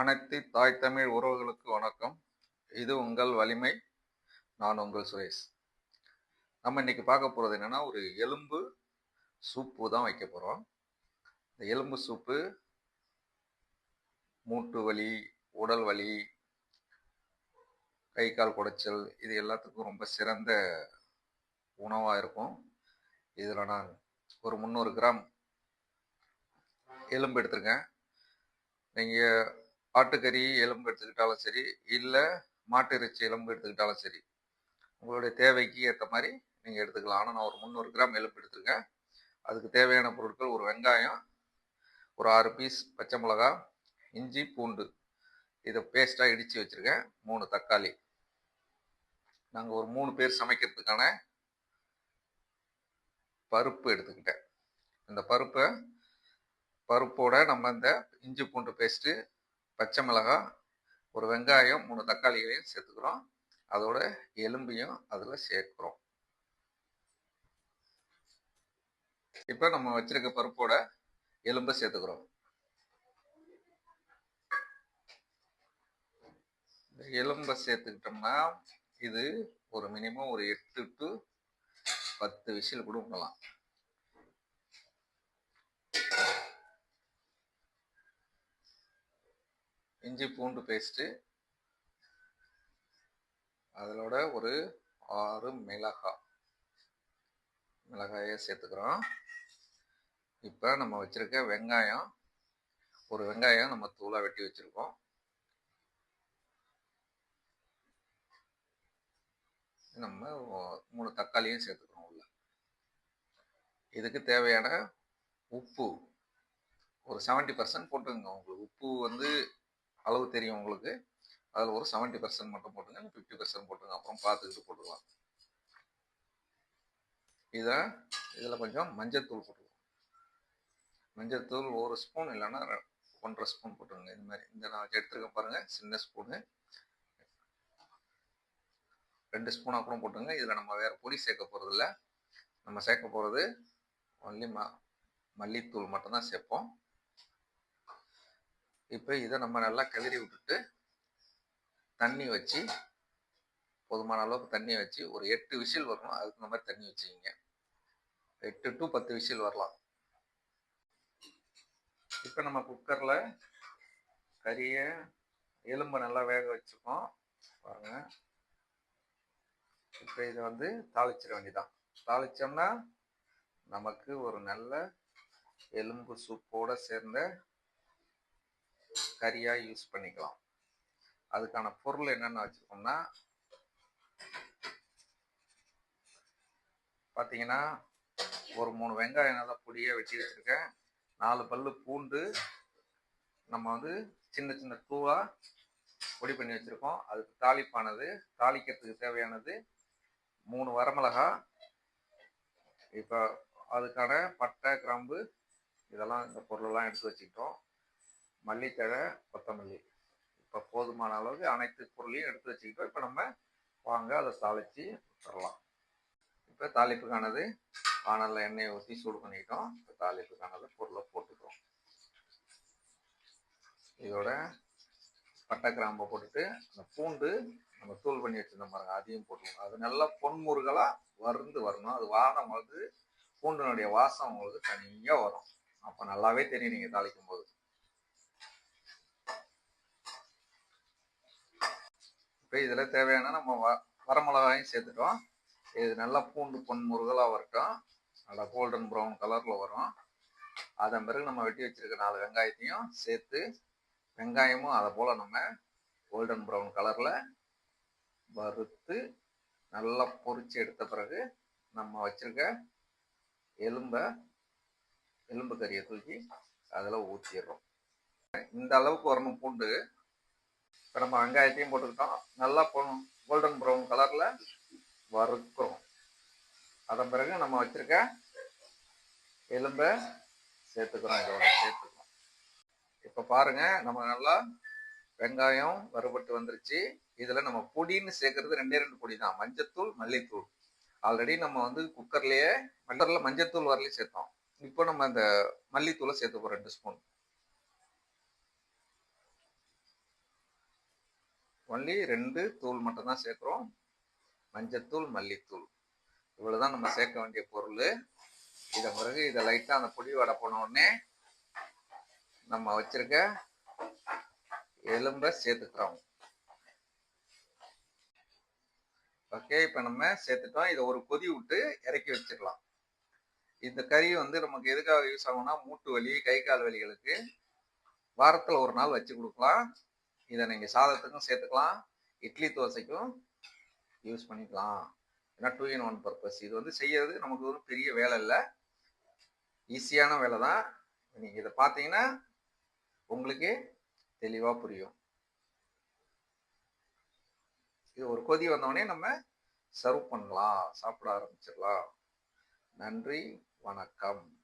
அனைத்து தாய் தமிழ் உறவுகளுக்கு வணக்கம். இது உங்கள் வலிமை நான் உங்கள் சுரேஷ். நம்ம இன்னைக்கு பார்க்க போகிறது என்னென்னா ஒரு எலும்பு சூப்பு தான் வைக்க போகிறோம் இந்த எலும்பு சூப்பு மூட்டு வலி உடல் வலி கை கால் குடைச்சல் இது எல்லாத்துக்கும் ரொம்ப சிறந்த உணவாக இருக்கும். இதில் நான் ஒரு முந்நூறு கிராம் எலும்பு எடுத்திருக்கேன். நீங்கள் ஆட்டுக்கறி எலும்பு எடுத்துக்கிட்டாலும் சரி இல்லை மாட்டு இறைச்சி எலும்பு எடுத்துக்கிட்டாலும் சரி உங்களுடைய தேவைக்கு ஏற்ற மாதிரி நீங்கள் எடுத்துக்கலாம். ஆனால் நான் ஒரு முந்நூறு கிராம் எலும்பு எடுத்துருக்கேன். அதுக்கு தேவையான பொருட்கள் ஒரு வெங்காயம் ஒரு ஆறு பீஸ் பச்சை மிளகா இஞ்சி பூண்டு. இதை பேஸ்ட்டாக இடித்து வச்சுருக்கேன். மூணு தக்காளி. நாங்கள் ஒரு மூணு பேர் சமைக்கிறதுக்கான பருப்பு எடுத்துக்கிட்டேன். இந்த பருப்பை பருப்போட நம்ம இந்த இஞ்சி பூண்டு பேஸ்ட்டு பச்சை மிளகாய் ஒரு வெங்காயம் மூணு தக்காளிகளையும் சேர்த்துக்கிறோம். அதோட எலும்பையும் அதில் சேர்க்குறோம். இப்போ நம்ம வச்சிருக்க பருப்போட எலும்பை சேர்த்துக்கிறோம். எலும்பை சேர்த்துக்கிட்டோம்னா இது ஒரு மினிமம் ஒரு எட்டு டு பத்து விசில் கூட இஞ்சி பூண்டு பேஸ்ட்டு அதோட ஒரு ஆறு மிளகாய். மிளகாயை சேர்த்துக்கிறோம். இப்போ நம்ம வச்சுருக்க வெங்காயம் ஒரு வெங்காயம் நம்ம தூளாக வெட்டி வச்சுருக்கோம். நம்ம மூணு தக்காளியும் சேர்த்துக்கிறோம் உள்ள. இதுக்கு தேவையான உப்பு ஒரு செவன்ட்டி பர்சன்ட் போட்டுக்கோங்க. உங்களுக்கு உப்பு வந்து அளவு தெரியும் உங்களுக்கு. அதில் ஒரு செவன்ட்டி பர்சன்ட் மட்டும் போட்டுங்க ஃபிஃப்டி பர்சன்ட் போட்டுங்க அப்புறம் பார்த்துக்கிட்டு போட்டுக்கலாம். இதை இதில் கொஞ்சம் மஞ்சத்தூள் போட்டுக்கலாம். மஞ்சத்தூள் ஒரு ஸ்பூன் இல்லைன்னா ஒன்றரை ஸ்பூன் போட்டுருங்க இந்த மாதிரி இந்த நான் எடுத்துருக்கேன் பாருங்கள் சின்ன ஸ்பூனு ரெண்டு ஸ்பூனாக கூட போட்டுங்க இதில் நம்ம வேறு பொடி சேர்க்க போகிறதில்ல நம்ம சேர்க்க போகிறது ஒன்லி ம மல்லித்தூள் மட்டும்தான் சேர்ப்போம். இப்போ இதை நம்ம நல்லா கிளறி விட்டுட்டு தண்ணி வச்சு போதுமான அளவுக்கு தண்ணி வச்சு ஒரு எட்டு விசில் வரணும். அதுக்கு இந்த மாதிரி தண்ணி வச்சுக்கிங்க. எட்டு டு பத்து விசில் வரலாம். இப்போ நம்ம குக்கரில் கறியை எலும்பை நல்லா வேக வச்சுப்போம் பாருங்க. இப்போ இதை வந்து தாளிச்சிட வேண்டியதான் தாளிச்சோம்னா நமக்கு ஒரு நல்ல எலும்பு சூப்போடு சேர்ந்த கறியாக யூஸ் பண்ணிக்கலாம். அதுக்கான பொருள் என்னென்ன வச்சுருக்கோம்னா பார்த்தீங்கன்னா ஒரு மூணு வெங்காயம் நல்லா பொடியாக வெட்டி வச்சுருக்கேன். நாலு பல் பூண்டு நம்ம வந்து சின்ன சின்ன தூவாக பொடி பண்ணி வச்சுருக்கோம். அதுக்கு தாளிப்பானது தாளிக்கிறதுக்கு தேவையானது மூணு வரமிளகா இப்போ அதுக்கான பட்டை கிராம்பு இதெல்லாம் இந்த பொருளெல்லாம் எடுத்து வச்சுக்கிட்டோம். மல்லித்தழை கொத்தமல்லி. இப்போ போதுமான அளவுக்கு அனைத்து பொருளையும் எடுத்து வச்சுக்கிட்டோம். இப்போ நம்ம வாங்க அதை தாளித்து விட்டுறலாம். இப்போ தாளிப்புக்கானது வானலில் எண்ணெயை ஊற்றி சூடு பண்ணிக்கிட்டோம் இப்போ தாளிப்புக்கானது பொருளை போட்டுக்கிறோம். இதோட பட்டை கிராம்பை போட்டுட்டு அந்த பூண்டு நம்ம தூள் பண்ணி வச்சுருந்தோம் பாருங்க அதையும் போட்டுக்கணும். அது நல்லா பொன்முருகலாக வருந்து வரணும். அது வானம் வந்து பூண்டினுடைய வாசம் உங்களுக்கு தனியாக வரும். அப்போ நல்லாவே தெரியும் நீங்கள் தாளிக்கும் போது இப்போ இதில் தேவையான நம்ம வ வரமிளகாயும் சேர்த்துட்டோம். இது நல்லா பூண்டு பொன் முருகலாக வரட்டும். நல்லா கோல்டன் ப்ரௌன் கலரில் வரும். அதன் பிறகு நம்ம வெட்டி வச்சிருக்க நாலு வெங்காயத்தையும் சேர்த்து வெங்காயமும் அதை போல் நம்ம கோல்டன் ப்ரௌன் கலரில் வறுத்து நல்லா பொறிச்சு எடுத்த பிறகு நம்ம வச்சிருக்க எலும்பை எலும்பு கறியை தூக்கி அதில் ஊற்றிடுறோம் இந்த அளவுக்கு வரணும் பூண்டு. இப்போ நம்ம வெங்காயத்தையும் போட்டுக்கிட்டோம். நல்லா பொன் கோல்டன் ப்ரௌன் கலரில் வறுக்கிறோம். அதன் பிறகு நம்ம வச்சுருக்க எலும்பை சேர்த்துக்கிறோம். இதோட சேர்த்துக்கிறோம். இப்போ பாருங்கள் நம்ம நல்லா வெங்காயம் வறுபட்டு வந்துருச்சு. இதில் நம்ம பொடின்னு சேர்க்கறது ரெண்டே ரெண்டு பொடி தான். மஞ்சத்தூள் மல்லித்தூள். ஆல்ரெடி நம்ம வந்து குக்கர்லேயே குக்கரில் மஞ்சத்தூள் வரலையும் சேர்த்தோம். இப்போ நம்ம அந்த மல்லித்தூளை சேர்த்துப்போம் ரெண்டு ஸ்பூன் ஒன்லி ரெண்டு தூள் மட்டும்தான் சேர்க்குறோம். மஞ்சத்தூள் மல்லித்தூள். இவ்வளோ தான் நம்ம சேர்க்க வேண்டிய பொருள். இதன் பிறகு இதை லைட்டாக அந்த பொடி வடை போன நம்ம வச்சுருக்க எலும்பை சேர்த்துக்கிறோம். ஓகே இப்போ நம்ம சேர்த்துட்டோம். இதை ஒரு கொதி விட்டு இறக்கி வச்சிடலாம். இந்த கறி வந்து நமக்கு எதுக்காக யூஸ் ஆகும்னா மூட்டு வலி கை கால் வலிகளுக்கு வாரத்தில் ஒரு நாள் வச்சு கொடுக்கலாம். இதை நீங்கள் சாதத்துக்கும் சேர்த்துக்கலாம். இட்லி தோசைக்கும் யூஸ் பண்ணிக்கலாம். ஏன்னா டூ இன் ஒன் பர்பஸ் இது வந்து செய்யறது நமக்கு ஒரு பெரிய வேலை இல்லை. ஈஸியான வேலை தான். நீங்கள் இதை பார்த்தீங்கன்னா உங்களுக்கே தெளிவாக புரியும். இது ஒரு கொதி வந்தோடனே நம்ம சர்வ் பண்ணலாம். சாப்பிட ஆரம்பிச்சிடலாம். நன்றி. வணக்கம்.